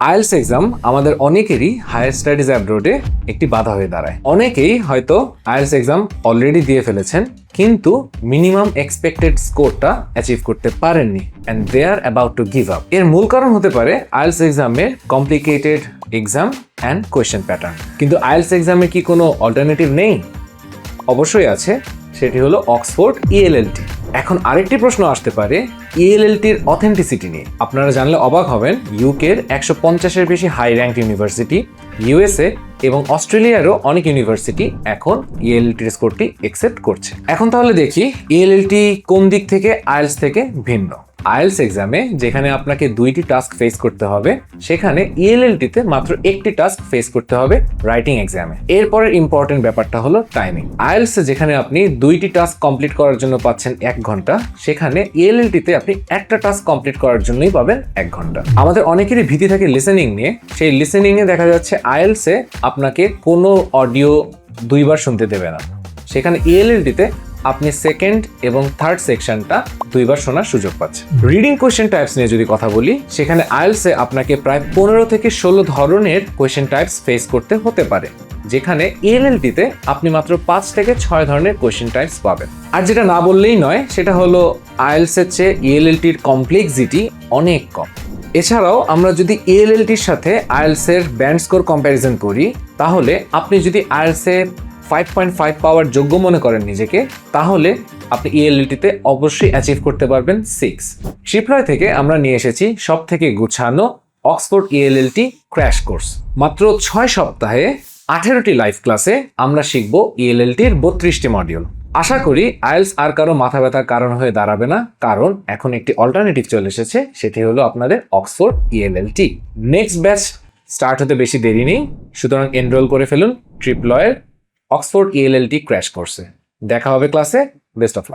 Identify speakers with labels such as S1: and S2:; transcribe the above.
S1: IELTS exam আমাদের অনেকেরই higher studies অ্যাব্রোডে একটি বাধা হয়ে দাঁড়ায়। অনেকেই হয়তো আইএলস এক্সাম অলরেডি দিয়ে ফেলেছেন, কিন্তু মিনিমাম এক্সপেক্টেড স্কোরটা অ্যাচিভ করতে পারেননি and they are about to give up এর মূল কারণ হতে পারে আইএলস এক্সামের complicated exam and question pattern কিন্তু আইএলস এক্সামে কি কোনো অল্টারনেটিভ নেই? অবশ্যই আছে, সেটি হলো অক্সফোর্ড E ইএলএলটি এখন আরেকটি প্রশ্ন আসতে পারে E ইএলএলটির অথেন্টিসিটি নিয়ে। আপনারা জানলে অবাক হবেন ইউকের একশো পঞ্চাশের বেশি হাই র্যাঙ্ক ইউনিভার্সিটি ইউএসএ এবং অস্ট্রেলিয়ারও অনেক ইউনিভার্সিটি এখন ইএলএলটি ইএলএলটির স্কোরটি একসেপ্ট করছে। এখন তাহলে দেখি E ইএলএলটি কোন দিক থেকে আইএলস থেকে ভিন্ন? আইএলস এক্সামে যেখানে আপনাকে দুইটি টাস্ক ফেস করতে হবে, সেখানে E ইএলএলটিতে মাত্র একটি টাস্ক ফেস করতে হবে রাইটিং এক্সামে এরপরের ইম্পর্টেন্ট ব্যাপারটা হলো টাইমিং আইএলস যেখানে আপনি দুইটি টাস্ক কমপ্লিট করার জন্য পাচ্ছেন এক ঘণ্টা, সেখানে E ইএলএলটিতে আপনি একটা টাস্ক কমপ্লিট করার জন্যই পাবেন এক ঘণ্টা। আমাদের অনেকেরই ভীতি থাকে লিসেনিং নিয়ে। সেই লিসেনিং এ দেখা যাচ্ছে আইএলসে আপনাকে কোনো অডিও দুইবার শুনতে দেবে না। সেখানে E ইএলএলটিতে আপনি সেকেন্ড এবং থার্ড সেকশনটা দুইবার শোনার সুযোগ পাচ্ছেন। রিডিং কোয়েশ্চেন টাইপস নিয়ে যদি কথা বলি, সেখানে আইএলসে আপনাকে প্রায় পনেরো থেকে ষোলো ধরনের কোয়েশ্চেন টাইপস ফেস করতে হতে পারে, যেখানে এলএলটিতে আপনি মাত্র পাঁচ থেকে ছয় ধরনের কোয়েশ্চেন টাইপস পাবেন। আর যেটা না বললেই নয়, সেটা হলো আইএলসের চেয়ে ইএলএলটির কমপ্লেক্সিটি অনেক কম। এছাড়াও আমরা যদি এএলএলটির সাথে আইএলসের ব্যান্ড স্কোর কম্প্যারিজন করি, তাহলে আপনি যদি আইএলসে ফাইভ পয়েন্ট ফাইভ পাওয়ার যোগ্য মনে করেন নিজেকে, তাহলে আপনি E ইএলএলটিতে অবশ্যই অ্যাচিভ করতে পারবেন সিক্স শিপ্লয় থেকে আমরা নিয়ে এসেছি সব থেকে গুছানো অক্সফোর্ড ইএলএলটি ক্র্যাশ কোর্স মাত্র ছয় সপ্তাহে আঠেরোটি লাইভ ক্লাসে আমরা শিখব E ইএলএলটির বত্রিশটি মডিউল আশা করি আইএলস আর কারও মাথা ব্যথার কারণ হয়ে দাঁড়াবে না, কারণ এখন একটি অল্টারনেটিভ চলে এসেছে, সেটি হলো আপনাদের Oxford ELLT next batch start হতে বেশি দেরি নেই, সুতরাং এনরোল করে ফেলুন ট্রিপলয়ের অক্সফোর্ড ইএলএলটি ক্র্যাশ করছে। দেখা হবে ক্লাসে বেস্ট অফ